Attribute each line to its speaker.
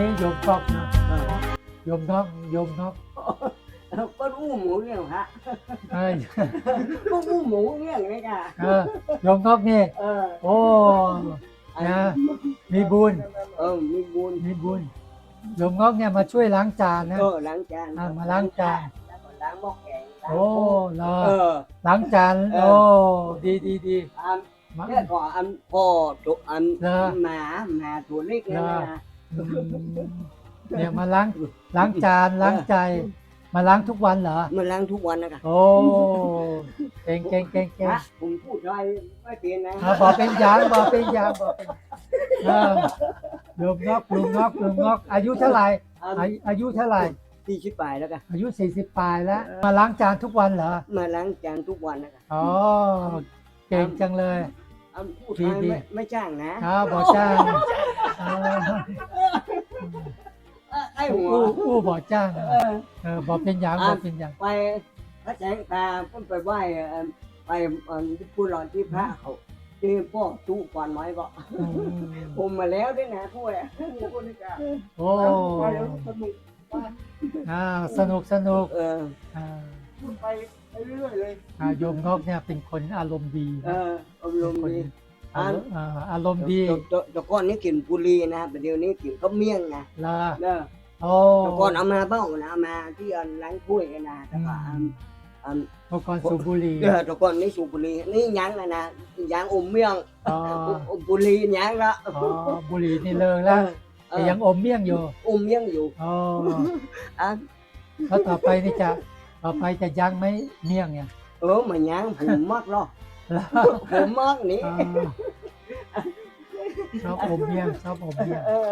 Speaker 1: นี้โยมก๊อกนะโยมก๊อกโยมก๊อก
Speaker 2: có đủ mũ riêng hả
Speaker 1: เอ้ย
Speaker 2: có đủ mũ riêng đấy cả
Speaker 1: เออโยมก๊อกนี่โอ้นะมีบุญ
Speaker 2: ờ mình buồn
Speaker 1: มีบุญโยมก๊อกเนี่ยมาช่วยล้างจานนะ
Speaker 2: ờ ล้างจาน
Speaker 1: มาล้างจาน
Speaker 2: ล้างหม้อแกง
Speaker 1: โอ้เหรอล้างจานโอ้ดีดีดี
Speaker 2: อันเนี่ยก็อันพอตัวอัน
Speaker 1: ห
Speaker 2: มาหมาตัวเล็กเนี่ย
Speaker 1: เหรอ
Speaker 2: นะ
Speaker 1: เนี่ยมาล้างล้างจานล้างใจ มาล้างทุกวันเหรอ
Speaker 2: มันล้างทุกวันนะกัน
Speaker 1: โอ้เก่งเก่งเก่งเก่ง
Speaker 2: ฮะผมพูดอะไรไม่เป็นนะ
Speaker 1: อ่าบอกเป็นยางบอกเป็นยางบอกเป็นเออลุงงอกลุงงอกลุงงอก อายุเท่าไหร่
Speaker 2: อัน
Speaker 1: อายุอายุเท่าไหร่
Speaker 2: ที่ชิบปลายแล้วกัน
Speaker 1: อายุสี่สิบปลายแล้ว มาล้างจานทุกวันเหรอ
Speaker 2: มาล้างจานทุกวันนะกัน
Speaker 1: อ๋อเก่งจังเลย
Speaker 2: อันพูดอะไร
Speaker 1: ดี
Speaker 2: ไม่ไม่จ้างนะครับ
Speaker 1: บอกจ้าง เออ
Speaker 2: ไอ้หัว
Speaker 1: อู้อู้บอกจ้าง
Speaker 2: เออ
Speaker 1: เออบอกเป็นยางบอกเป็นยาง
Speaker 2: ไปพระแสงตาเพิ่นไปไหว้เอิ่มไปเอิ่มผู้หลอนที่พระเขาที่พ่อตู้ก่อนไว้ก็
Speaker 1: อืม
Speaker 2: ผมมาแล้วด้วยนะพ่ออะพูดด้วยกัน
Speaker 1: โอ้
Speaker 2: ไปแล้วสนุก
Speaker 1: อ่าสนุกสนุก
Speaker 2: เออ
Speaker 1: อ่า
Speaker 2: พูดไปเรื่อยๆเลย
Speaker 1: อ่าโยมงอกเนี่ยเป็นคนอารมณ์ดี
Speaker 2: เอออารมณ์
Speaker 1: คน
Speaker 2: ดี
Speaker 1: อารมณ์อ่าอารมณ์ดี
Speaker 2: แต่แต่แต่ก่อนนี่กินบุหรีนะแต่เดี๋ยวนี้กินข้าวเมี่ยงนะ
Speaker 1: ละ
Speaker 2: เด้อ
Speaker 1: โอ้
Speaker 2: แต่ก่อนเอามาเบ้านะเอามาที่อันล้างถ้วยกันนะแต่ก็อันอัน
Speaker 1: เมื่อก่อนสูบบุหรี่
Speaker 2: เออแต่ก่อนนี่สูบบุหรีนี่ยังนะนะยังอมเมี่ยง
Speaker 1: อ๋อ
Speaker 2: อมบุหรียังละ
Speaker 1: อ๋อบุหรี่นี่เลิกแล้ว
Speaker 2: เอ
Speaker 1: แต่
Speaker 2: อ
Speaker 1: ยังอมเมี่ยงอยู่
Speaker 2: อมเมี่ยงอยู่
Speaker 1: อ๋อ
Speaker 2: อะ
Speaker 1: แล้วต่อไปนี่จะต่อไปจะยั้งไหมเมี่ยงเนี่ย
Speaker 2: เออ mà nhang ผมมากหรอ
Speaker 1: แล้ว
Speaker 2: ผมมากนี่
Speaker 1: ชอบอมเมี่ยงชอบอมเมี่ยง
Speaker 2: เออ